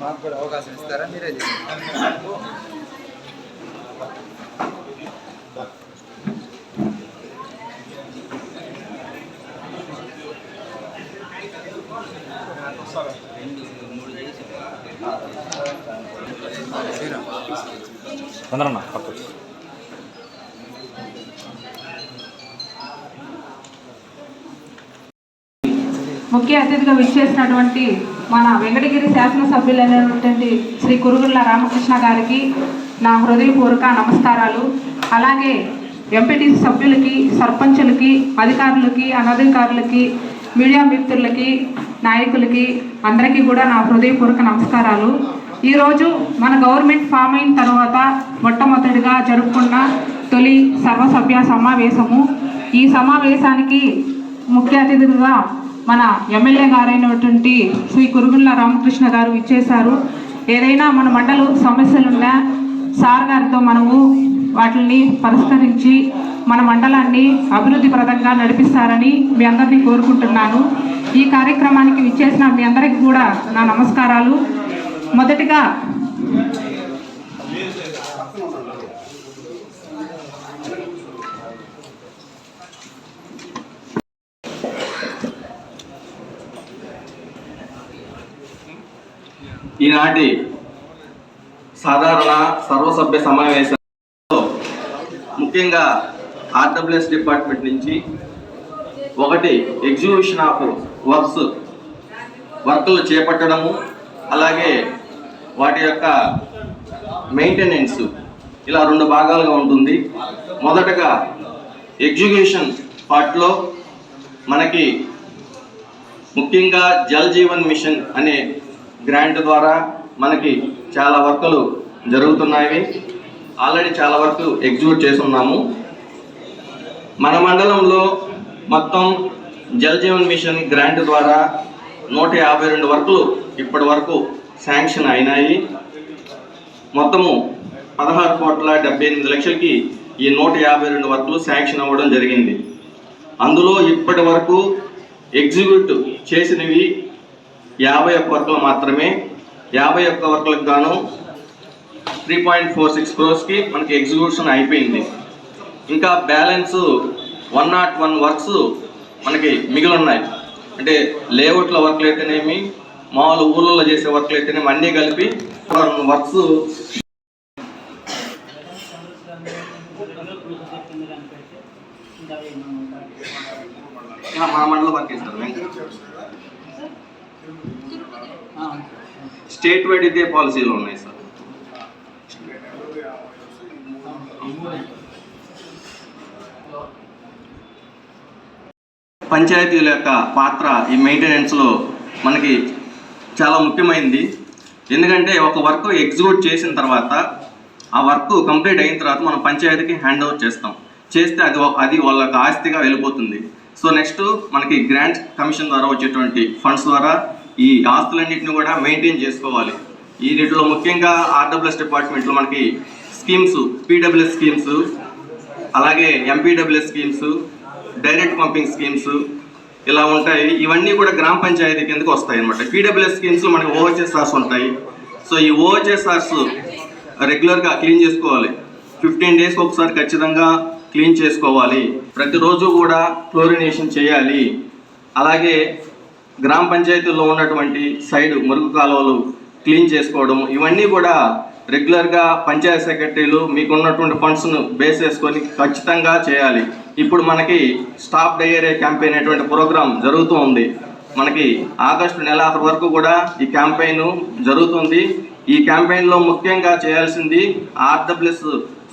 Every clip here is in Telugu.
మాకు కూడా అవకాశం ఇస్తారా మీరే చేయండి శ్రీరామ్ తొందరన్నా పక్క ముఖ్య అతిథిగా విచ్చేసినటువంటి మన వెంకటగిరి శాసనసభ్యులైనటువంటి శ్రీ కురుగుళ్ళ రామకృష్ణ గారికి నా హృదయపూర్వక నమస్కారాలు. అలాగే ఎంపీటీసీ సభ్యులకి సర్పంచులకి అధికారులకి అనధికారులకి మీడియా మిత్రులకి నాయకులకి అందరికీ కూడా నా హృదయపూర్వక నమస్కారాలు. ఈరోజు మన గవర్నమెంట్ ఫామ్ అయిన తర్వాత మొట్టమొదటిగా జరుపుకున్న తొలి సర్వసభ్య సమావేశము. ఈ సమావేశానికి ముఖ్య అతిథిగా మన ఎమ్మెల్యే గారైనటువంటి శ్రీ కురుగుళ్ళ రామకృష్ణ గారు ఇచ్చేశారు. ఏదైనా మన మండలు సమస్యలున్నా సార్ గారితో మనము వాటిని పరిష్కరించి మన మండలాన్ని అభివృద్ధి ప్రదంగా నడిపిస్తారని మీ అందరినీ కోరుకుంటున్నాను. ఈ కార్యక్రమానికి విచ్చేసిన మీ అందరికీ కూడా నా నమస్కారాలు. మొదటిగా ఈనాటి సాధారణ సర్వసభ్య సమావేశంలో ముఖ్యంగా ఆర్డబ్ల్యూఎస్ డిపార్ట్మెంట్ నుంచి ఒకటి ఎగ్జిబిషన్ ఆఫ్ వర్క్స్ వర్క్లు చేపట్టడము అలాగే వాటి యొక్క మెయింటెనెన్స్ ఇలా రెండు భాగాలుగా ఉంటుంది. మొదటగా ఎగ్జిక్యూషన్ పార్ట్లో మనకి ముఖ్యంగా జల్ జీవన్ మిషన్ అనే గ్రాంట్ ద్వారా మనకి చాలా వర్కులు జరుగుతున్నాయి. ఆల్రెడీ చాలా వరకు ఎగ్జిక్యూట్ చేస్తున్నాము మన మండలంలో మొత్తం జల్ జీవన్ మిషన్ గ్రాంట్ ద్వారా నూట యాభై రెండు వర్కులు ఇప్పటి వరకు శాంక్షన్ అయినాయి. మొత్తము పదహారు కోట్ల డెబ్బై ఎనిమిది లక్షలకి ఈ నూట యాభై రెండు వర్కులు శాంక్షన్ అవ్వడం జరిగింది. అందులో ఇప్పటి వరకు ఎగ్జిక్యూట్ చేసినవి యాభై ఒక్క వర్కులు మాత్రమే. యాభై ఒక్క వర్కులకు గాను త్రీ పాయింట్ ఫోర్ సిక్స్ క్రోర్స్కి మనకి ఎగ్జిక్యూషన్ అయిపోయింది. ఇంకా balance one naught one works మనకి మిగిలి ఉన్నాయి అంటే లేఅవుట్ల వర్క్లు అయితేనేమి మామూలు ఊళ్ళలో చేసే వర్క్లు అయితేనేమి అన్నీ కలిపి వర్క్స్ మా మండలం వర్క్ ఇస్తారు స్టేట్ వైడ్ ఇదే పాలసీలు ఉన్నాయి సార్. పంచాయతీల యొక్క పాత్ర ఈ మెయింటెనెన్స్లో మనకి చాలా ముఖ్యమైనది ఎందుకంటే ఒక వర్క్ ఎగ్జిక్యూట్ చేసిన తర్వాత ఆ వర్క్ కంప్లీట్ అయిన తర్వాత మనం పంచాయతీకి హ్యాండ్ ఓవర్ చేస్తాం. చేస్తే అది అది వాళ్ళకి ఆస్తిగా వెళ్ళిపోతుంది. సో నెక్స్ట్ మనకి గ్రాంట్ కమిషన్ ద్వారా వచ్చేటువంటి ఫండ్స్ ద్వారా ఈ ఆస్తులన్నింటిని కూడా మెయింటైన్ చేసుకోవాలి. ఈ వీటిలో ముఖ్యంగా ఆర్డబ్ల్యూఎస్ డిపార్ట్మెంట్లో మనకి స్కీమ్స్ పీడబ్ల్యూఎస్ స్కీమ్స్ అలాగే MPWS schemes direct pumping schemes ఇలా ఉంటాయి. ఇవన్నీ కూడా గ్రామ పంచాయతీ కిందకు వస్తాయి అనమాట పీడబ్ల్యూఎస్ స్కీమ్స్లో మనకి ఓహెచ్ఎస్ఆర్స్ ఉంటాయి. సో ఈ ఓహెచ్ఎస్ఆర్స్ రెగ్యులర్గా క్లీన్ చేసుకోవాలి. ఫిఫ్టీన్ డేస్కి ఒకసారి ఖచ్చితంగా క్లీన్ చేసుకోవాలి. ప్రతిరోజు కూడా క్లోరినేషన్ చేయాలి. అలాగే గ్రామ పంచాయతీల్లో ఉన్నటువంటి సైడ్ మురుగు కాలువలు క్లీన్ చేసుకోవడం ఇవన్నీ కూడా రెగ్యులర్గా పంచాయత్ సెక్రటరీలు మీకు ఉన్నటువంటి ఫండ్స్ను బేస్ చేసుకొని ఖచ్చితంగా చేయాలి. ఇప్పుడు మనకి స్టాప్ డయేరియా క్యాంపెయిన్ అనేటువంటి ప్రోగ్రాం జరుగుతూ ఉంది. మనకి ఆగస్టు నెలాఖరు వరకు కూడా ఈ క్యాంపెయిన్ జరుగుతుంది. ఈ క్యాంపెయిన్లో ముఖ్యంగా చేయాల్సింది ఆర్డబ్ల్యూఎస్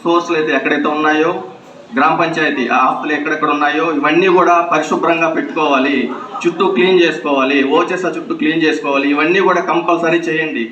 సోర్స్లు అయితే ఎక్కడైతే ఉన్నాయో గ్రామ పంచాయతీ ఆ ఆస్తులు ఎక్కడెక్కడ ఉన్నాయో ఇవన్నీ కూడా పరిశుభ్రంగా పెట్టుకోవాలి. చుట్టూ క్లీన్ చేసుకోవాలి. ఓచెస్ చుట్టూ క్లీన్ చేసుకోవాలి. ఇవన్నీ కూడా కంపల్సరీ చేయండి.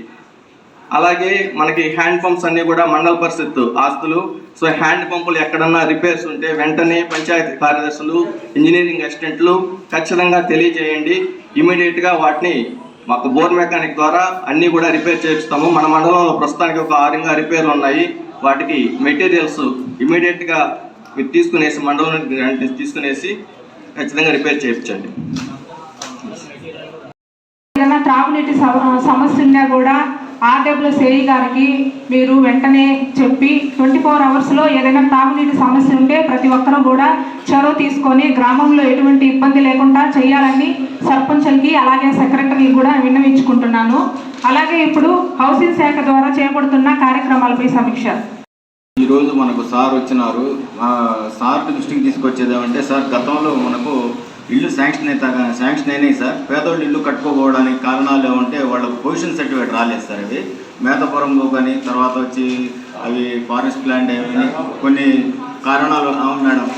అలాగే మనకి హ్యాండ్ పంప్స్ అన్నీ కూడా మండల పరిషత్ ఆస్తులు. సో హ్యాండ్ పంపులు ఎక్కడన్నా రిపేర్స్ ఉంటే వెంటనే పంచాయతీ కార్యదర్శులు ఇంజనీరింగ్ అసిస్టెంట్లు ఖచ్చితంగా తెలియజేయండి. ఇమీడియట్గా వాటిని మాకు బోర్ మెకానిక్ ద్వారా అన్నీ కూడా రిపేర్ చేయిస్తాము మన మండలంలో ప్రస్తుతానికి ఒక ఆరుగా రిపేర్లు ఉన్నాయి. వాటికి మెటీరియల్స్ ఇమీడియట్గా మీరు తీసుకునేసి మండలం తీసుకునేసి ఖచ్చితంగా రిపేర్ చేయించండి. ఏదైనా త్రాగునీటి సమ- సమస్య ఉన్నా కూడా ఆర్డబ్ల్యూసిఐ గారికి మీరు వెంటనే చెప్పి ట్వంటీ ఫోర్ అవర్స్లో ఏదైనా తాగునీటి సమస్య ఉంటే ప్రతి ఒక్కరూ కూడా చొరవ తీసుకొని గ్రామంలో ఎటువంటి ఇబ్బంది లేకుండా చేయాలని సర్పంచులకి అలాగే సెక్రటరీకి కూడా విన్నవించుకుంటున్నాను. అలాగే ఇప్పుడు హౌసింగ్ శాఖ ద్వారా చేపడుతున్న కార్యక్రమాలపై సమీక్ష. ఈరోజు మనకు సార్ వచ్చినారు. సార్ దృష్టికి తీసుకొచ్చేది ఏమంటే సార్ గతంలో మనకు ఇల్లు శాంక్షన్ అయితే శాంక్షన్ అయినాయి సార్. పేదోళ్ళు ఇల్లు కట్టుకోపోవడానికి కారణాలు ఏమంటే వాళ్ళకు పొజిషన్ సర్టిఫికేట్ రాలేదు సార్ అవి. మేతపురం కానీ తర్వాత వచ్చి అవి ఫారెస్ట్ ప్లాంట్ ఏమని కొన్ని కారణాలు అవును మేడం.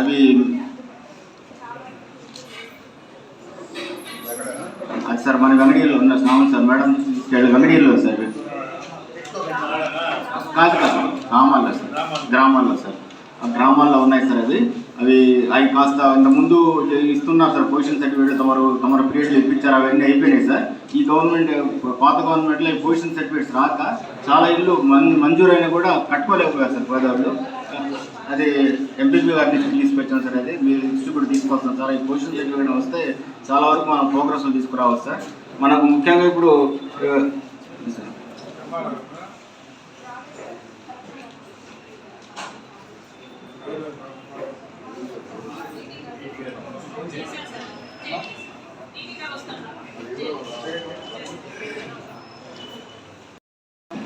అవి అది సార్ మన వెంగడీలో ఉన్న అవును సార్ మేడం. ఇక్కడ వెంగడీలో సార్. కాదు కాదు గ్రామాల్లో సార్. గ్రామాల్లో సార్. ఆ గ్రామాల్లో ఉన్నాయి సార్ అవి. అవి అవి కాస్త ఇంత ముందు ఇస్తున్నారు సార్ పొజిషన్ సర్టిఫికేట్ తమరు తమరు పీరియడ్లు ఇప్పించారు అవన్నీ అయిపోయినాయి సార్. ఈ గవర్నమెంట్ పాత గవర్నమెంట్లో ఈ పొజిషన్ సర్టిఫికేట్స్ రాక చాలా ఇల్లు మం మంజూరైనా కూడా కట్టుకోలేకపోయారు సార్ గోదావరిలో. అది ఎంపీపీ గారి నుంచి తీసుకొచ్చాం సార్ అది. మీ దృష్టి కూడా తీసుకొస్తాం సార్. ఈ పొజిషన్ సర్టిఫికేట్ వస్తే చాలా వరకు మనం ప్రోగ్రెస్లు తీసుకురావచ్చు సార్. మనకు ముఖ్యంగా ఇప్పుడు సార్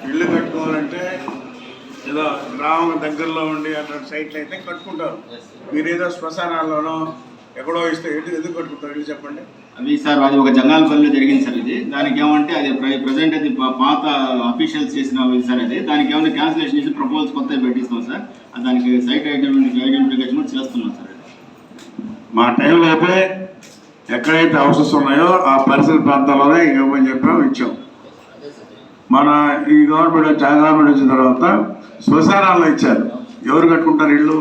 ఇల్లు కట్టుకోవాలంటే ఏదో గ్రామం దగ్గరలో ఉండి అటువంటి సైట్లు అయితే కట్టుకుంటారు. మీరు ఏదో శ్మశానాల్లోనో ఎక్కడో ఇస్తే ఎటు ఎందుకు కట్టుకుంటారు? ఇల్లు చెప్పండి? అవి సార్ అది ఒక జంగాలపల్లిలో జరిగింది సార్ ఇది. దానికి ఏమంటే అది ప్రజెంట్ అది పాత అఫీషియల్స్ చేసిన సార్ అది. దానికి ఏమైనా క్యాన్సిలేషన్ చేసి ప్రపోజల్స్ కొత్తవి పెట్టిస్తాం సార్. అది దానికి సైట్ ఐడెంటిఫికేషన్ కూడా చేస్తున్నాం సార్ అది. మా టైంలో అయితే ఎక్కడైతే హౌసెస్ ఉన్నాయో ఆ పరిసర ప్రాంతాల్లోనే ఇవ్వమని చెప్పాం ఇచ్చాం. మన ఈ గవర్నమెంట్ వచ్చి ఆ గవర్నమెంట్ వచ్చిన తర్వాత శ్మశానాల్లో ఇచ్చారు. ఎవరు కట్టుకుంటారు ఇల్లు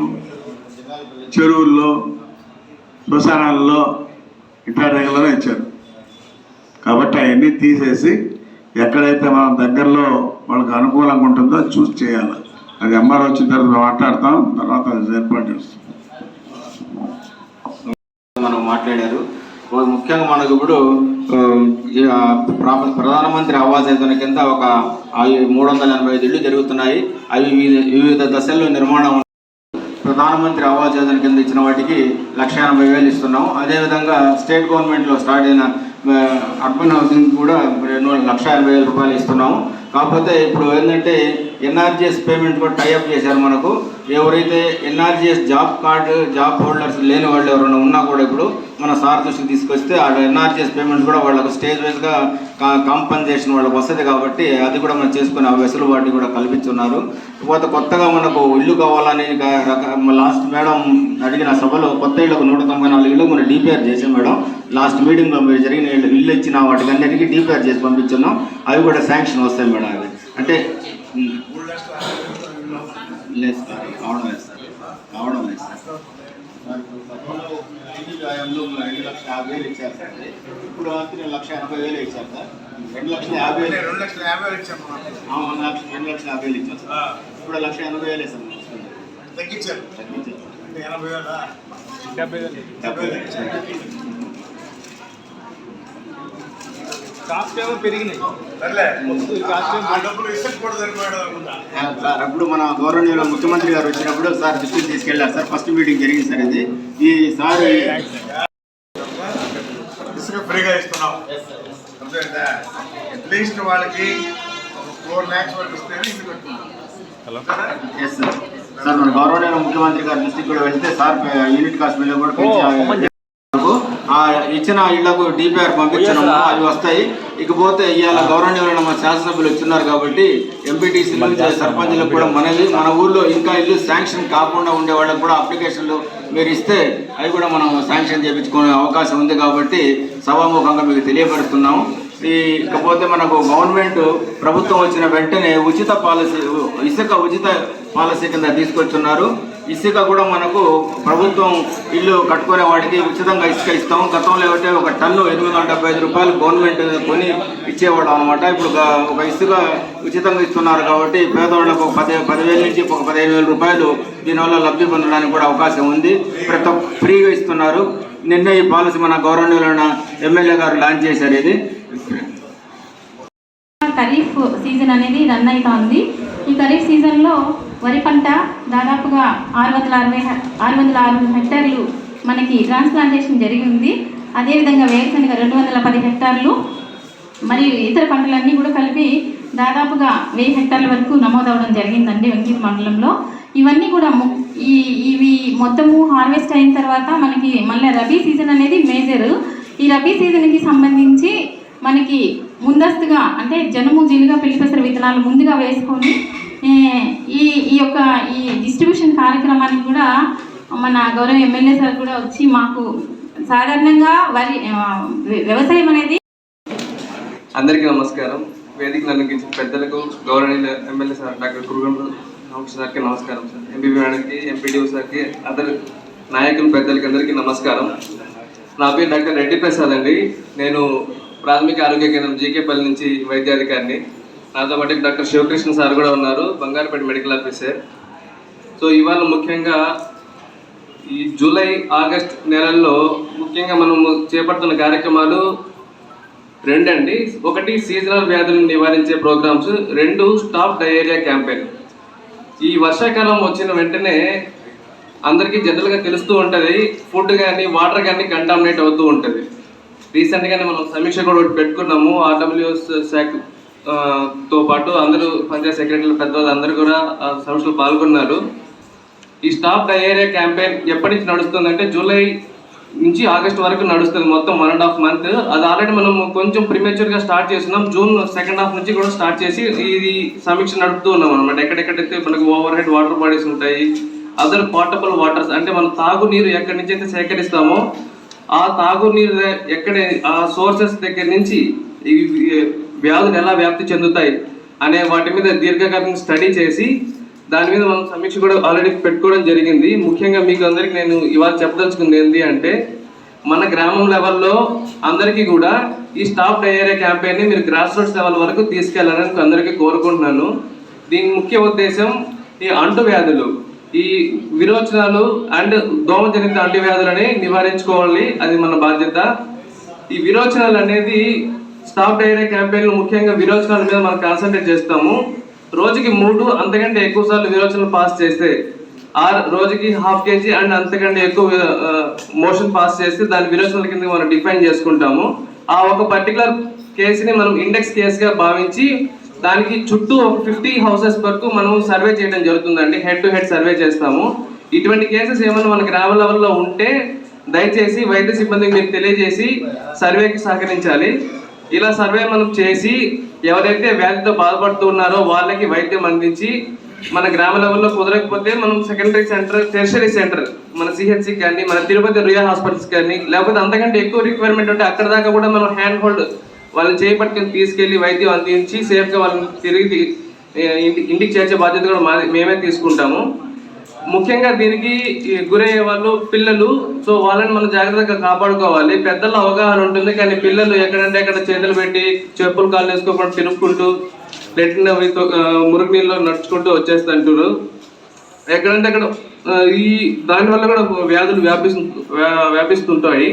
చెరువుల్లో శ్మశానాల్లో ఇట్లాంటి ఇచ్చారు. కాబట్టి అవన్నీ తీసేసి ఎక్కడైతే మనం దగ్గరలో వాళ్ళకి అనుకూలంగా ఉంటుందో చూసి చేయాలి. అది ఎంఆర్ వచ్చిన తర్వాత మాట్లాడతాం తర్వాత అది ఏర్పాటు చేస్తాం. మనం మాట్లాడారు. ముఖ్యంగా మనకు ఇప్పుడు ప్రధానమంత్రి ఆవాస్ యోజన కింద ఒక మూడు వందల ఎనభై ఐదు ఇళ్ళు జరుగుతున్నాయి. అవి వివిధ దశల్లో నిర్మాణం ప్రధానమంత్రి ఆవాస్ యోజన కింద ఇచ్చిన వాటికి లక్ష ఎనభై వేలు ఇస్తున్నాం. అదేవిధంగా స్టేట్ గవర్నమెంట్లో స్టార్ట్ అయిన అర్బన్ హౌసింగ్ కూడా రెండు లక్ష ఎనభై వేల రూపాయలు ఇస్తున్నాము. కాకపోతే ఇప్పుడు ఏంటంటే ఎన్ఆర్జిఎస్ పేమెంట్ కూడా టైఅప్ చేశారు మనకు. ఎవరైతే NRGS job card job holders లేని వాళ్ళు ఎవరైనా ఉన్నా కూడా ఇప్పుడు మన సార్ దృష్టికి తీసుకొస్తే ఆ ఎన్ఆర్జిఎస్ పేమెంట్ కూడా వాళ్ళకు స్టేజ్ వైజ్గా కాంపన్సేషన్ వాళ్ళకి వస్తుంది కాబట్టి అది కూడా మనం చేసుకునే వెసులుబాటు కూడా కల్పిస్తున్నారు. తర్వాత కొత్తగా మనకు ఇల్లు కావాలని లాస్ట్ మేడం అడిగిన సభలో కొత్త ఇళ్ళకు నూట తొంభై నాలుగు ఇళ్ళు మనం డిపిఆర్ చేసాం మేడం. లాస్ట్ మీటింగ్లో మీరు జరిగిన ఇల్లు ఇల్లు ఇచ్చిన వాటికి అన్నిటికీ డిపిఆర్ చేసి పంపించున్నాం. అవి కూడా శాంక్షన్ వస్తాయి మేడం అవి. అంటే లేదు సార్ కావడం లేదు సార్ కావడం లేదు సార్ సార్, ఇప్పుడు రెండు లక్షల యాభై వేలు ఇచ్చారు సార్ అది. ఇప్పుడు రాత్రి లక్ష ఎనభై వేలు ఇచ్చారు సార్ రెండు లక్షల యాభై వేలు రెండు లక్షల యాభై వేలు ఇచ్చాము లక్ష రెండు లక్షల యాభై వేలు ఇచ్చారు సార్ ఇప్పుడు లక్ష ఎనభై వేలు సార్ తగ్గించారు తగ్గించారు. అంటే ఎనభై వేల డెబ్బై వేలు ఇచ్చారు. సర్లే ఆ సార్ అప్పుడు మన గౌరవనీయులు ముఖ్యమంత్రి గారు వచ్చినప్పుడు సార్ దృష్టికి తీసుకెళ్ళారు సార్. ఫస్ట్ మీటింగ్ జరిగింది సార్ ఇది. ఈ సార్ ఇసుక ఫ్రీగా ఇస్తున్నాం. అట్లీస్ట్ వాళ్ళకి ఫోర్ ల్యాక్స్ వరకు ఇస్తేనే కట్టుకుంటాం ఎస్ సార్ సార్ మన గౌరవనీయ ముఖ్యమంత్రి గారి దృష్టికి కూడా వెళ్తే సార్ యూనిట్ కాస్ట్ మీద కూడా పెంచి ఆ ఇచ్చిన ఇళ్ళకు డిపిఆర్ పంపించడం అవి వస్తాయి. ఇకపోతే ఇవాళ గౌరవనీయులైన మన శాసనసభ్యులు వచ్చినారు కాబట్టి ఎంపీటీసీలు సర్పంచులకు కూడా మనవి. మన ఊర్లో ఇంకా ఇల్లు శాంక్షన్ కాకుండా ఉండే వాళ్ళకి కూడా అప్లికేషన్లు మీరు ఇస్తే అవి కూడా మనం శాంక్షన్ చేయించుకునే అవకాశం ఉంది కాబట్టి సభాముఖంగా మీకు తెలియపరుస్తున్నాము. ఈ ఇకపోతే మనకు గవర్నమెంట్ ప్రభుత్వం వచ్చిన వెంటనే ఉచిత పాలసీ ఇసుక ఉచిత పాలసీ కింద తీసుకొచ్చున్నారు. ఇసుక కూడా మనకు ప్రభుత్వం ఇల్లు కట్టుకునే వాడికి ఉచితంగా ఇసుక ఇస్తాం. గతంలో ఏమంటే ఒక టన్ను ఎనిమిది వందల డెబ్బై ఐదు రూపాయలు గవర్నమెంట్ కొని ఇచ్చేవాడు అనమాట ఇప్పుడు ఒక- ఇసుక ఉచితంగా ఇస్తున్నారు కాబట్టి పేదవాళ్ళకు ఒక పది పదివేల నుంచి ఒక పదిహేను వేల రూపాయలు దీనివల్ల లబ్ధి పొందడానికి కూడా అవకాశం ఉంది. ప్రతి ఫ్రీగా ఇస్తున్నారు. నిన్న ఈ పాలసీ మన గౌరవనీయులైన ఎమ్మెల్యే గారు లాంచ్ చేశారు ఇది. ఖరీఫ్ సీజన్ అనేది రన్ అవుతా ఉంది ఈ ఖరీఫ్ సీజన్లో వరి పంట దాదాపుగా ఆరు వందల అరవై ఆరు వందల ఆరు హెక్టార్లు మనకి ట్రాన్స్ప్లాంటేషన్ జరిగి ఉంది అదేవిధంగా వేరుశనగ రెండు వందల పది హెక్టార్లు మరియు ఇతర పంటలన్నీ కూడా కలిపి దాదాపుగా వెయ్యి హెక్టార్ల వరకు నమోదవడం జరిగిందండి వెంకట మండలంలో. ఇవన్నీ కూడా ము- ఈ ఇవి మొత్తము హార్వెస్ట్ అయిన తర్వాత మనకి మళ్ళీ రబీ సీజన్ అనేది మేజర్. ఈ రబీ సీజన్కి సంబంధించి మనకి ముందస్తుగా అంటే జనుము జీలుగా పెళ్ళిపెసర విత్తనాలు ముందుగా వేసుకొని ఈ ఈ యొక్క ఈ డిస్ట్రిబ్యూషన్ కార్యక్రమానికి కూడా మన గౌరవ ఎమ్మెల్యే సార్ కూడా వచ్చి మాకు సాధారణంగా వరి వ్యవసాయం అనేది అందరికీ నమస్కారం. వేదిక నన్ను పెద్దలకు గౌరవనీయ ఎమ్మెల్యే సార్ డాక్టర్ కురుగండ్రు సార్కి నమస్కారం సార్. ఎంపీ మేడంకి ఎంపీడీఓ సార్కి అదర్ నాయకులు పెద్దలకి అందరికీ నమస్కారం. నా పేరు డాక్టర్ రెడ్డి ప్రసాద్ అండి. నేను ప్రాథమిక ఆరోగ్య కేంద్రం జీకేపల్లి నుంచి వైద్యాధికారిని. నాతో పాటు డాక్టర్ శివకృష్ణ సార్ కూడా ఉన్నారు బంగారపేట మెడికల్ ఆఫీసర్. సో ఇవాళ ముఖ్యంగా ఈ జూలై ఆగస్ట్ నెలల్లో ముఖ్యంగా మనము చేపడుతున్న కార్యక్రమాలు రెండండి. ఒకటి సీజనల్ వ్యాధులను నివారించే ప్రోగ్రామ్స్ రెండు స్టాప్ డయేరియా క్యాంపెయిన్. ఈ వర్షాకాలం వచ్చిన వెంటనే అందరికీ జనరల్గా తెలుస్తూ ఉంటుంది ఫుడ్ కానీ వాటర్ కానీ కంటామినేట్ అవుతూ ఉంటుంది. రీసెంట్గానే మనం సమీక్ష కూడా ఒకటి పెట్టుకున్నాము. ఆర్డబ్ల్యూఎస్ శాఖ తో పాటు అందరూ పంచాయత్ సెక్రటరీలు పెద్దవాళ్ళు అందరూ కూడా సమీక్షలో పాల్గొన్నారు. ఈ స్టాప్ డయేరియా క్యాంపెయిన్ ఎప్పటి నుంచి నడుస్తుందంటే జూలై నుంచి ఆగస్ట్ వరకు నడుస్తుంది మొత్తం వన్ అండ్ హాఫ్ మంత్. అది ఆల్రెడీ మనం కొంచెం ప్రిమేచర్గా స్టార్ట్ చేస్తున్నాం. జూన్ సెకండ్ హాఫ్ నుంచి కూడా స్టార్ట్ చేసి ఇది సమీక్ష నడుపుతూ ఉన్నాం అనమాట ఎక్కడెక్కడైతే మనకు ఓవర్ హెడ్ వాటర్ బాడీస్ ఉంటాయి అదర్ పోర్టబుల్ వాటర్స్ అంటే మనం తాగునీరు ఎక్కడి నుంచి అయితే సేకరిస్తామో ఆ తాగునీరు ఎక్కడ ఆ సోర్సెస్ దగ్గర నుంచి ఈ వ్యాధులు ఎలా వ్యాప్తి చెందుతాయి అనే వాటి మీద దీర్ఘకాలం స్టడీ చేసి దాని మీద మనం సమీక్ష కూడా ఆల్రెడీ పెట్టుకోవడం జరిగింది. ముఖ్యంగా మీకు అందరికి నేను ఇవాళ చెప్పదలుచుకుంది ఏంటి అంటే మన గ్రామం లెవెల్లో అందరికీ కూడా ఈ స్టాప్ డయేరియా క్యాంపెయిన్ని మీరు గ్రాస్ రూట్స్ లెవెల్ వరకు తీసుకెళ్ళాలని అందరికీ కోరుకుంటున్నాను. దీని ముఖ్య ఉద్దేశం ఈ అంటువ్యాధులు. ఈ విరోచనాలు అండ్ దోమజనిత అంటువ్యాధులని నివారించుకోవాలి అది మన బాధ్యత. ఈ విరోచనాలు అనేది స్టాప్ డైరీ క్యాంపెయిన్ ముఖ్యంగా విరోచనాల మీద మనం కాన్సన్ట్రేట్ చేస్తాము. రోజుకి మూడు అంతకంటే ఎక్కువ సార్లు విరోచనలు పాస్ చేస్తే ఆ రోజుకి హాఫ్ కేజీ అండ్ అంతకంటే ఎక్కువ మోషన్ పాస్ చేస్తే దాని విరోచనల కింద మనం డిఫైన్ చేసుకుంటాము. ఆ ఒక పర్టికులర్ కేసుని మనం ఇండెక్స్ కేసుగా భావించి దానికి చుట్టూ ఒక ఫిఫ్టీ హౌసెస్ వరకు మనం సర్వే చేయడం జరుగుతుందండి. హెడ్ టు హెడ్ సర్వే చేస్తాము. ఇటువంటి కేసెస్ ఏమైనా మన గ్రామ లెవెల్లో ఉంటే దయచేసి వైద్య సిబ్బందికి మీరు తెలియజేసి సర్వేకి సహకరించాలి. ఇలా సర్వే మనం చేసి ఎవరైతే వ్యాధితో బాధపడుతున్నారో వాళ్ళకి వైద్యం అందించి మన గ్రామ లెవెల్లో కుదరకపోతే మనం సెకండరీ సెంటర్ టెర్షరీ సెంటర్ మన సిహెచ్సి కానీ మన తిరుపతి రుయా హాస్పిటల్స్ కానీ లేకపోతే అంతకంటే ఎక్కువ రిక్వైర్మెంట్ ఉంటే అక్కడ దాకా కూడా మనం హ్యాండ్ హోల్డ్ వాళ్ళని చేపట్టుకుని తీసుకెళ్ళి వైద్యం అందించి సేఫ్గా వాళ్ళని తిరిగి ఇంటి ఇంటికి చేర్చే బాధ్యత కూడా మా మేమే తీసుకుంటాము. ముఖ్యంగా దీనికి గురయ్యే వాళ్ళు పిల్లలు సో వాళ్ళని మనం జాగ్రత్తగా కాపాడుకోవాలి. పెద్దల అవగాహన ఉంటుంది కానీ పిల్లలు ఎక్కడంటే అక్కడ చేతులు పెట్టి చెప్పులు కాళ్ళు వేసుకోకుండా తిరుక్కుంటూ రెట్టిన మురుగు నీళ్ళు నడుచుకుంటూ వచ్చేస్తుంటారు. ఎక్కడంటే అక్కడ ఈ దానివల్ల కూడా వ్యాధులు వ్యాపిస్తు వ్యాపిస్తుంటాయి.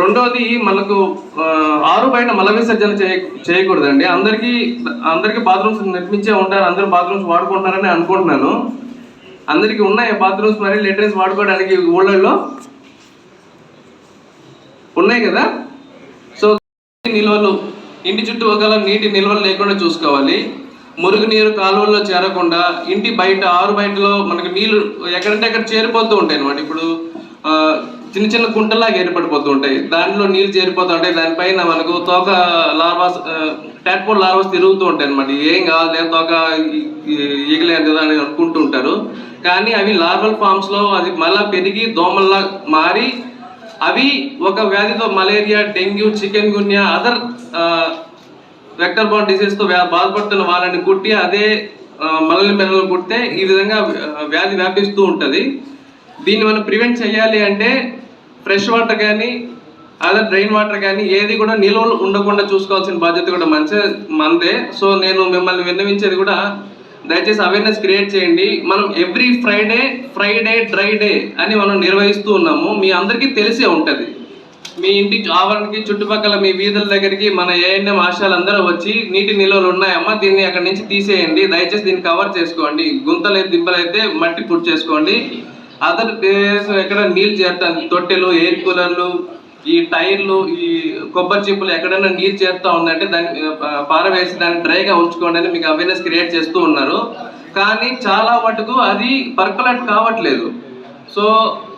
రెండోది మనకు ఆరు బయట మల విసర్జన చేయ చేయకూడదండి. అందరికీ అందరికీ బాత్రూమ్స్ నిర్మించే ఉంటారు అందరూ బాత్రూమ్స్ వాడుకుంటున్నారని అనుకుంటున్నాను. అందరికీ ఉన్నాయి బాత్రూమ్స్ మరి లెటర్స్ వాడుకోవడానికి ఊళ్ళల్లో? ఉన్నాయి కదా? సో నిల్వలు ఇంటి చుట్టూ ఒకవేళ నీటి నిల్వలు లేకుండా చూసుకోవాలి. మురుగునీరు కాలువల్లో చేరకుండా ఇంటి బయట ఆరు బయటలో మనకు నీళ్ళు ఎక్కడంటే అక్కడ చేరిపోతూ ఉంటాయి అన్నమాట ఇప్పుడు చిన్న చిన్న కుంటలాగా ఏర్పడిపోతూ ఉంటాయి. దాంట్లో నీళ్ళు చేరిపోతూ ఉంటాయి. దానిపైన మనకు తోక లార్వాస్ ట్యాట్పోల్ లార్వాస్ తిరుగుతూ ఉంటాయి అనమాట ఏం కాదు లేదు తోక ఈగలేదు కదా అని అనుకుంటూ ఉంటారు. కానీ అవి లార్వల్ ఫామ్స్లో అది మళ్ళా పెరిగి దోమల్లా మారి అవి ఒక వ్యాధితో malaria dengue chikungunya other vector borne డిసీజ్తో బాధపడుతున్న వాళ్ళని కుట్టి అదే మల్లెల మెల్లలు కుట్టితే ఈ విధంగా వ్యాధి వ్యాపిస్తూ ఉంటుంది. దీన్ని మనం ప్రివెంట్ చేయాలి అంటే ఫ్రెష్ వాటర్ కానీ అదర్ డ్రైన్ వాటర్ కానీ ఏది కూడా నిల్వలు ఉండకుండా చూసుకోవాల్సిన బాధ్యత కూడా మంచి మందే. సో నేను మిమ్మల్ని విన్నవించేది కూడా దయచేసి అవేర్నెస్ క్రియేట్ చేయండి. మనం every Friday Friday dry day అని మనం నిర్వహిస్తూ ఉన్నాము. మీ అందరికీ తెలిసే ఉంటుంది. మీ ఇంటి ఆవరణకి చుట్టుపక్కల మీ వీధుల దగ్గరికి మన ఏఎన్ఎం ఆశాలు అందరూ వచ్చి నీటి నిల్వలు ఉన్నాయమ్మా దీన్ని అక్కడి నుంచి తీసేయండి. దయచేసి దీన్ని కవర్ చేసుకోండి. గుంతలు దిబ్బలు అయితే మట్టి పుట్ చేసుకోండి. అదర్ డేస్ ఎక్కడ నీళ్ళు చేరటానికి తొట్టెలు ఎయిర్ కూలర్లు ఈ టైర్లు ఈ కొబ్బరి చిప్పులు ఎక్కడైనా నీరు చేరుతా ఉందంటే దాన్ని పారవేసి దాన్ని డ్రైగా ఉంచుకోండి అని మీకు అవేర్నెస్ క్రియేట్ చేస్తూ ఉన్నారు. కానీ చాలా మటుకు అది పర్కులేట్ కావట్లేదు. సో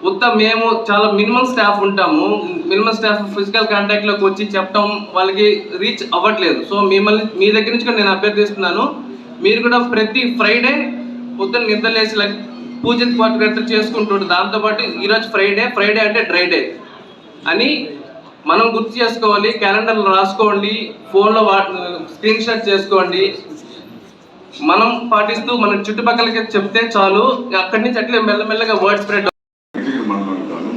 ఉత్త మేము చాలా మినిమం స్టాఫ్ ఉంటాము. మినిమం స్టాఫ్ ఫిజికల్ కాంటాక్ట్లోకి వచ్చి చెప్పడం వాళ్ళకి రీచ్ అవ్వట్లేదు. సో మిమ్మల్ని మీ దగ్గర నుంచి కూడా నేను అభ్యర్థిస్తున్నాను. మీరు కూడా ప్రతి ఫ్రైడే పొద్దున్న నిద్రలేసి లైక్ పూజ పాటు చేసుకుంటుండే. దాంతోపాటు ఈరోజు ఫ్రైడే ఫ్రైడే అంటే డ్రై డే. అని మనం గుర్తు చేసుకోవాలి క్యాలెండర్లో రాసుకోండి ఫోన్లో వా స్క్రీన్ షాట్ చేసుకోండి. మనం పాటిస్తూ మన చుట్టుపక్కలకి చెప్తే చాలు. అక్కడి నుంచి అట్లే మెల్లమెల్లగా వర్డ్ స్ప్రెడ్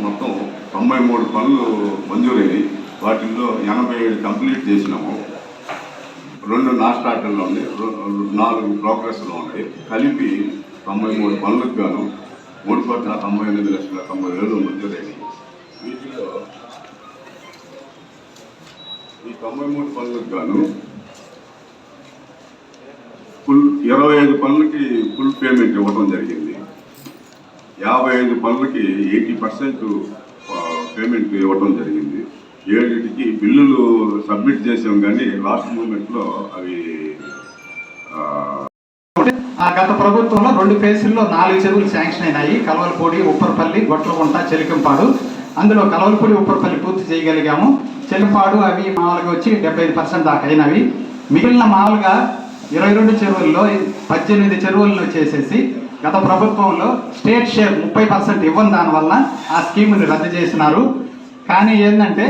మొత్తం తొంభై మూడు పనులు మంజూరైనవి వాటిల్లో ఎనభై ఏడు కంప్లీట్ చేసినాము. రెండు నా స్టార్టర్లో ఉన్నాయి నాలుగు ప్రోగ్రెస్లో ఉన్నాయి. కలిపి తొంభై మూడు పనులకు గాను మూడు కోట్ల తొంభై ఎనిమిది లక్షల తొంభై వేలు మంజూరైంది వీటిలో ఈ తొంభై మూడు పనులకు గాను ఫుల్ ఇరవై ఐదు పనులకి ఫుల్ పేమెంట్ ఇవ్వడం జరిగింది. యాభై ఐదు పనులకి ఎయిటీ పర్సెంట్ పేమెంట్ ఇవ్వడం జరిగింది. ఏడింటికి బిల్లులు సబ్మిట్ చేసాం కానీ లాస్ట్ మూమెంట్లో అవి ఆ, గత ప్రభుత్వంలో రెండు ఫేసుల్లో నాలుగు చెరువులు శాంక్షన్ అయినాయి. కలవలపూడి ఉప్పరపల్లి గొట్లగుంట చెలికంపాడు. అందులో కలవలపూడి ఉప్పరపల్లి పూర్తి చేయగలిగాము. చెలింపాడు అవి మామూలుగా వచ్చి డెబ్బై ఐదు పర్సెంట్ దాకా అయినవి. మిగిలిన మామూలుగా ఇరవై రెండు చెరువుల్లో పద్దెనిమిది చెరువులను చేసేసి గత ప్రభుత్వంలో స్టేట్ షేర్ ముప్పై పర్సెంట్ ఇవ్వని దానివల్ల ఆ స్కీమ్ని రద్దు చేసినారు. కానీ ఏంటంటే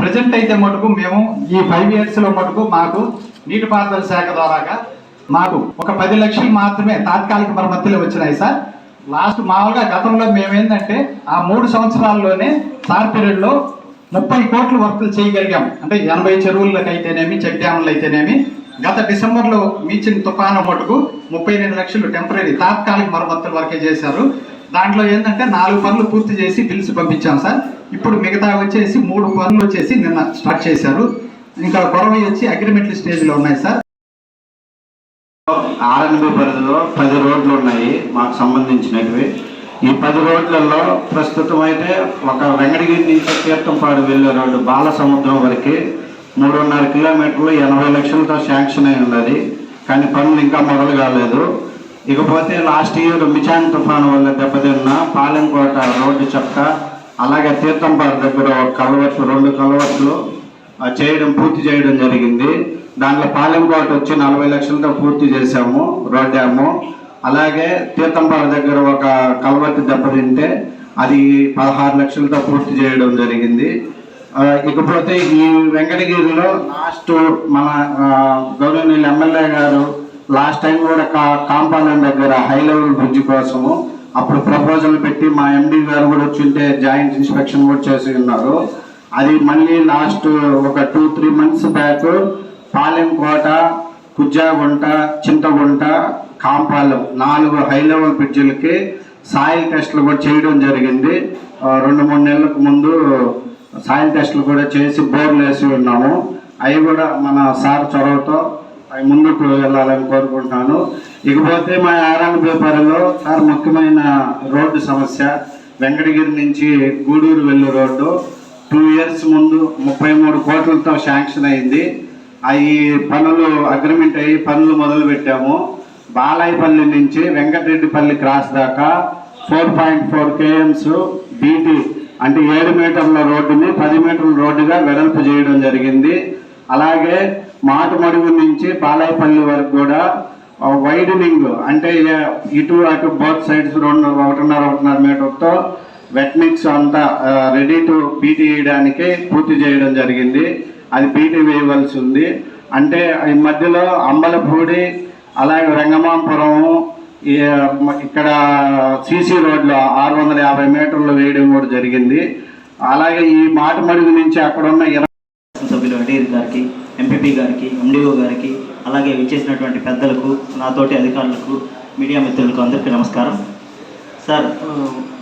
ప్రజెంట్ అయితే మటుకు మేము ఈ ఫైవ్ ఇయర్స్లో మటుకు మాకు నీటిపారుదల శాఖ ద్వారాగా మాకు ఒక పది లక్షలు మాత్రమే తాత్కాలిక మరమ్మతులు వచ్చినాయి సార్. లాస్ట్ మామూలుగా గతంలో మేమేందంటే ఆ మూడు సంవత్సరాల్లోనే సార్ పీరియడ్లో ముప్పై కోట్లు వర్కులు చేయగలిగాం. అంటే ఎనభై చెరువులకు అయితేనేమి చెక్ డ్యాములు అయితేనేమి గత డిసెంబర్లో మీచిన తుఫాను మటుకు ముప్పై రెండు లక్షలు టెంపరీ తాత్కాలిక మరమ్మతుల వరకే చేశారు. దాంట్లో ఏంటంటే నాలుగు పనులు పూర్తి చేసి బిల్స్ పంపించాం సార్. ఇప్పుడు మిగతా వచ్చేసి మూడు పనులు వచ్చేసి నిన్న స్టార్ట్ చేశారు. ఇంకా గొడవ వచ్చి అగ్రిమెంట్ల స్టేజ్లో ఉన్నాయి సార్. ఆర్ఎన్బి పరిధిలో పది రోడ్లు ఉన్నాయి మాకు సంబంధించినవి ఈ పది రోడ్లలో ప్రస్తుతం అయితే ఒక వెంకటగిరి నుంచి తీర్థంపాడు వెళ్ళే రోడ్డు బాలసముద్రం వరకు మూడున్నర కిలోమీటర్లు ఎనభై లక్షలతో శాంక్షన్ అయి ఉన్నది. కానీ పనులు ఇంకా మొదలు కాలేదు. ఇకపోతే లాస్ట్ ఇయర్ మిచాన్ తుఫాను వల్ల దెబ్బతిన్న పాలెంకోట రోడ్డు చెక్క అలాగే తీర్థంపాడు దగ్గర ఒక కలవట్లు రెండు కలవట్లు చేయడం పూర్తి చేయడం జరిగింది. దాంట్లో పాలెంకోట వచ్చి నలభై లక్షలతో పూర్తి చేశాము రోడ్ డ్యాము అలాగే తీర్థంపాల దగ్గర ఒక కల్వర్తి దెబ్బతింటే అది పదహారు లక్షలతో పూర్తి చేయడం జరిగింది. ఇకపోతే ఈ వెంకటగిరిలో లాస్ట్ మన ఆ, గౌరవనీయులు ఎమ్మెల్యే గారు లాస్ట్ టైం కూడా కా కాంపౌండ్ దగ్గర హై లెవెల్ బ్రిడ్జ్ కోసము అప్పుడు ప్రపోజల్ పెట్టి మా ఎండీ గారు కూడా వచ్చింటే జాయింట్ ఇన్స్పెక్షన్ కూడా చేసి ఉన్నారు. అది మళ్ళీ లాస్ట్ ఒక two three months back Palem Kota Kujjagunta Chintagunta Kampalem నాలుగు హై లెవెల్ బ్రిడ్జులకి సాయిల్ టెస్ట్లు కూడా చేయడం జరిగింది. రెండు మూడు నెలలకు ముందు సాయిల్ టెస్ట్లు కూడా చేసి బోర్లు వేసి ఉన్నాము. అవి కూడా మన సార్ చొరవతో ముందుకు వెళ్ళాలని కోరుకుంటున్నాను. ఇకపోతే మా ఆరాన్ పేపర్లో సార్ ముఖ్యమైన రోడ్డు సమస్య వెంకటగిరి నుంచి గూడూరు వెళ్ళే రోడ్డు. టూ ఇయర్స్ ముందు ముప్పై మూడు కోట్లతో శాంక్షన్ అయింది. అవి పనులు అగ్రిమెంట్ అయ్యి పనులు మొదలు పెట్టాము. బాలాయపల్లి నుంచి వెంకటరెడ్డిపల్లి క్రాస్ దాకా four point four KMs BT అంటే ఏడు మీటర్ల రోడ్డుని పది మీటర్ల రోడ్డుగా వెడల్పు చేయడం జరిగింది. అలాగే మాటమడుగు నుంచి బాలాయపల్లి వరకు కూడా వైడనింగ్ అంటే ఇటు అటు బోత్ సైడ్స్ రెండు ఒకటిన్నర ఒకటిన్నర మీటర్తో వెట్ మిక్స్ అంతా రెడీ టు బీటీ వేయడానికి పూర్తి చేయడం జరిగింది. అది బీటీ వేయవలసి ఉంది. అంటే ఈ మధ్యలో అంబలపూడి అలాగే రంగమాంపురం ఇక్కడ సీసీ రోడ్లో ఆరు వందల యాభై మీటర్లు వేయడం కూడా జరిగింది. అలాగే ఈ మాటుమడుగు నుంచి అక్కడ ఉన్న ఇరవై సభ్యులు అడీర్ గారికి ఎంపీపీ గారికి ఎండిఓ గారికి అలాగే విచ్చేసినటువంటి పెద్దలకు నాతోటి అధికారులకు మీడియా మిత్రులకు అందరికీ నమస్కారం. సార్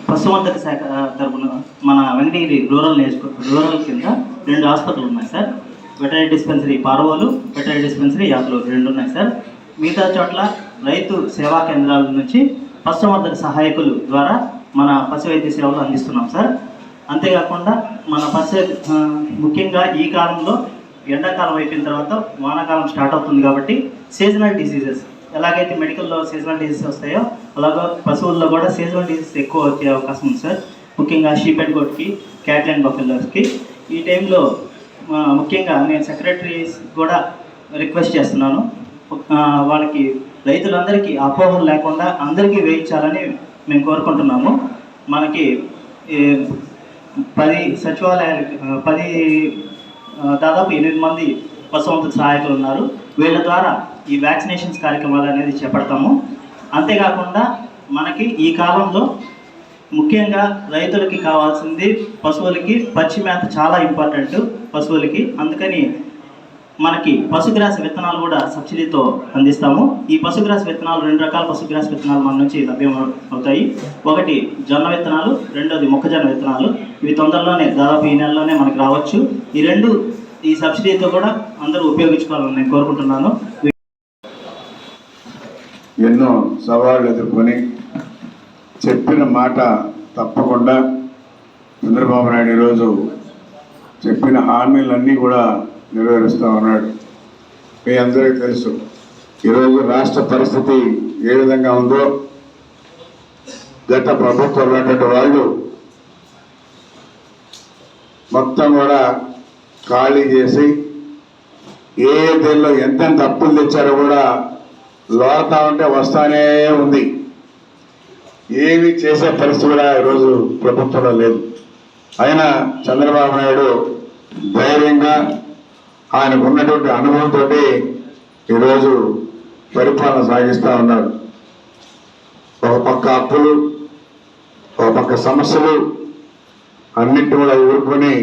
పశువర్ధక శాఖ తరపున మన వెంకటగిరి రూరల్ నియోజక రూరల్ కింద రెండు హాస్పిటల్ ఉన్నాయి sir. Veterinary dispensary Parvolu veterinary dispensary Yadaluru రెండు ఉన్నాయి సార్. మిగతా చోట్ల రైతు సేవా కేంద్రాల నుంచి పశువర్ధక సహాయకులు ద్వారా మన పశు వైద్య సేవలు అందిస్తున్నాం సార్. అంతేకాకుండా మన పశు ముఖ్యంగా ఈ కాలంలో ఎండాకాలం అయిపోయిన తర్వాత వానాకాలం స్టార్ట్ అవుతుంది కాబట్టి సీజనల్ డిసీజెస్ ఎలాగైతే మెడికల్లో సీజనల్ డిసీజెస్ వస్తాయో అలాగా పశువుల్లో కూడా సీజనల్ డిసీజెస్ ఎక్కువ వచ్చే అవకాశం ఉంది సార్ ముఖ్యంగా షీప్ అండ్ గోట్కి క్యాట్ అండ్ బఫెల్లోస్కి ఈ టైంలో ముఖ్యంగా నేను సెక్రటరీస్ కూడా రిక్వెస్ట్ చేస్తున్నాను. వాళ్ళకి రైతులందరికీ అపోహలు లేకుండా అందరికీ వేయించాలని మేము కోరుకుంటున్నాము. మనకి పది సచివాలయాలు పది దాదాపు ఎనిమిది మంది పశువంత సహాయకులు ఉన్నారు. వీళ్ళ ద్వారా ఈ వ్యాక్సినేషన్స్ కార్యక్రమాలు అనేది చేపడతాము. అంతేకాకుండా మనకి ఈ కాలంలో ముఖ్యంగా రైతులకి కావాల్సింది పశువులకి పచ్చి మేత చాలా ఇంపార్టెంట్ పశువులకి. అందుకని మనకి పశుగ్రాస విత్తనాలు కూడా సబ్సిడీతో అందిస్తాము. ఈ పశుగ్రాస విత్తనాలు రెండు రకాల పశుగ్రాస విత్తనాలు మన నుంచి లభ్యం అవుతాయి. ఒకటి జొన్న విత్తనాలు రెండోది మొక్కజొన్న విత్తనాలు. ఇవి తొందరలోనే దాదాపు ఈ నెలలోనే మనకి రావచ్చు. ఈ రెండు ఈ సబ్సిడీతో కూడా అందరూ ఉపయోగించుకోవాలని నేను కోరుకుంటున్నాను. ఎన్నో సవాళ్ళు ఎదుర్కొని చెప్పిన మాట తప్పకుండా చంద్రబాబు నాయుడు ఈరోజు చెప్పిన హామీలన్నీ కూడా నెరవేరుస్తూ ఉన్నాడు. మీ అందరికీ తెలుసు ఈరోజు రాష్ట్ర పరిస్థితి ఏ విధంగా ఉందో గత ప్రభుత్వం ఉన్నటువంటి వాళ్ళు మొత్తం కూడా ఖాళీ చేసి ఏ ఏ దేనిలో ఎంతెంత అప్పులు తెచ్చారో కూడా లోతా ఉంటే వస్తానే ఉంది. ఏమి చేసే పరిస్థితి కూడా ఈరోజు ప్రభుత్వంలో లేదు. అయినా చంద్రబాబు నాయుడు ధైర్యంగా ఆయనకు ఉన్నటువంటి అనుభవంతో ఈరోజు పరిపాలన సాగిస్తూ ఉన్నాడు ఒక పక్క అప్పులు ఒక పక్క సమస్యలు అన్నింటి కూడా ఎదుర్కొని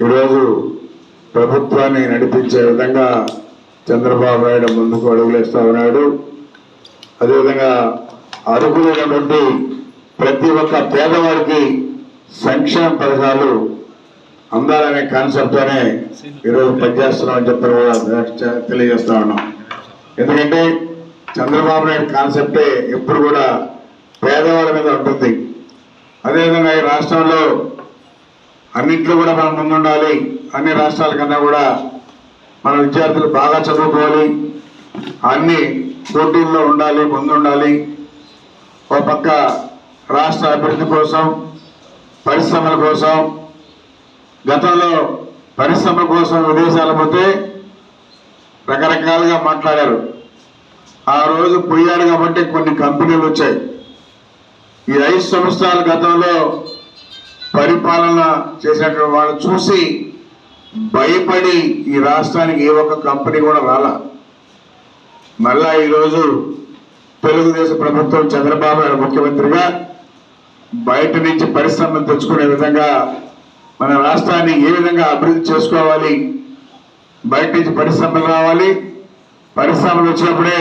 ఈరోజు ప్రభుత్వాన్ని నడిపించే విధంగా చంద్రబాబు నాయుడు ముందుకు అడుగులేస్తా ఉన్నాడు. అదేవిధంగా అర్హులైనటువంటి ప్రతి ఒక్క పేదవాడికి సంక్షేమ పథకాలు అందాలనే కాన్సెప్ట్తోనే ఈరోజు పనిచేస్తున్నామని చెప్పి కూడా తెలియజేస్తా ఉన్నాం. ఎందుకంటే చంద్రబాబు నాయుడు కాన్సెప్టే ఎప్పుడు కూడా పేదవాళ్ళ మీద ఉంటుంది. అదేవిధంగా ఈ రాష్ట్రంలో అన్నింటిలో కూడా మనం ముందుండాలి. అన్ని రాష్ట్రాల కన్నా కూడా మన విద్యార్థులు బాగా చదువుకోవాలి. అన్ని పోటీల్లో ఉండాలి ముందుండాలి. ఒక పక్క రాష్ట్ర అభివృద్ధి కోసం పరిశ్రమల కోసం గతంలో పరిశ్రమల కోసం విదేశాలు పోతే రకరకాలుగా మాట్లాడారు. ఆ రోజు పోయారు కాబట్టి కొన్ని కంపెనీలు వచ్చాయి. ఈ ఐదు సంవత్సరాల గతంలో పరిపాలన చేసినటువంటి వాళ్ళు చూసి భయపడి ఈ రాష్ట్రానికి ఏ ఒక్క కంపెనీ కూడా రాలా. మళ్ళా ఈరోజు తెలుగుదేశం ప్రభుత్వం చంద్రబాబు నాయుడు ముఖ్యమంత్రిగా బయట నుంచి పరిశ్రమలు తెచ్చుకునే విధంగా మన రాష్ట్రాన్ని ఏ విధంగా అభివృద్ధి చేసుకోవాలి? బయట నుంచి పరిశ్రమలు రావాలి. పరిశ్రమలు వచ్చినప్పుడే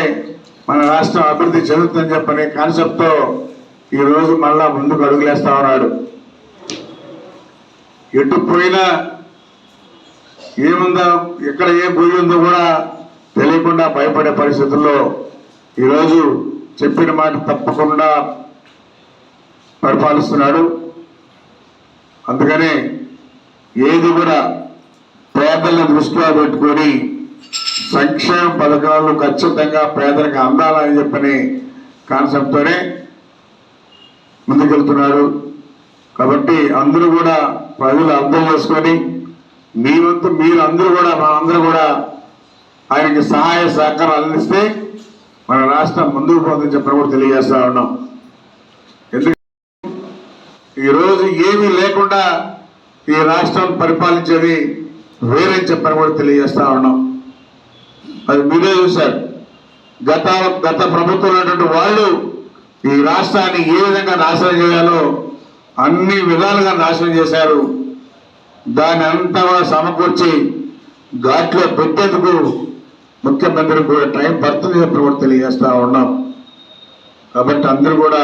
మన రాష్ట్రం అభివృద్ధి చెందుతుందని చెప్పనే కాన్సెప్ట్తో ఈరోజు మళ్ళా ముందుకు అడుగులేస్తా ఉన్నాడు. ఎటు పోయినా ఏముందో ఎక్కడ ఏ గురి ఉందో కూడా తెలియకుండా భయపడే పరిస్థితుల్లో ఈరోజు చెప్పిన మాట తప్పకుండా పరిపాలిస్తున్నాడు. అందుకనే ఏది కూడా పేదలను దృష్టిలో పెట్టుకొని సంక్షేమ పథకాలు ఖచ్చితంగా పేదలకు అందాలని చెప్పని కాన్సెప్ట్తోనే ముందుకెళ్తున్నాడు. కాబట్టి అందరూ కూడా ప్రజలు అర్థం చేసుకొని మీ వంతు మీరు అందరూ కూడా మనందరూ కూడా ఆయనకి సహాయ సహకారాలు అందిస్తే మన రాష్ట్రం ముందుకు పోతుందని చెప్పని కూడా తెలియజేస్తా ఉన్నాం. ఎందుకంటే ఈరోజు ఏమీ లేకుండా ఈ రాష్ట్రం పరిపాలించేది వేరే చెప్పని కూడా తెలియజేస్తా ఉన్నాం. అది మీరే చూశారు. గత గత ప్రభుత్వం ఉన్నటువంటి వాళ్ళు ఈ రాష్ట్రాన్ని ఏ విధంగా నాశనం చేయాలో అన్ని విధాలుగా నాశనం చేశారు. దాని అంతా సమకూర్చి ఘాట్లో పెట్టేందుకు ముఖ్యమంత్రికి కూడా టైం పడుతుంది ఎప్పుడు కూడా ఉన్నాం. కాబట్టి అందరూ కూడా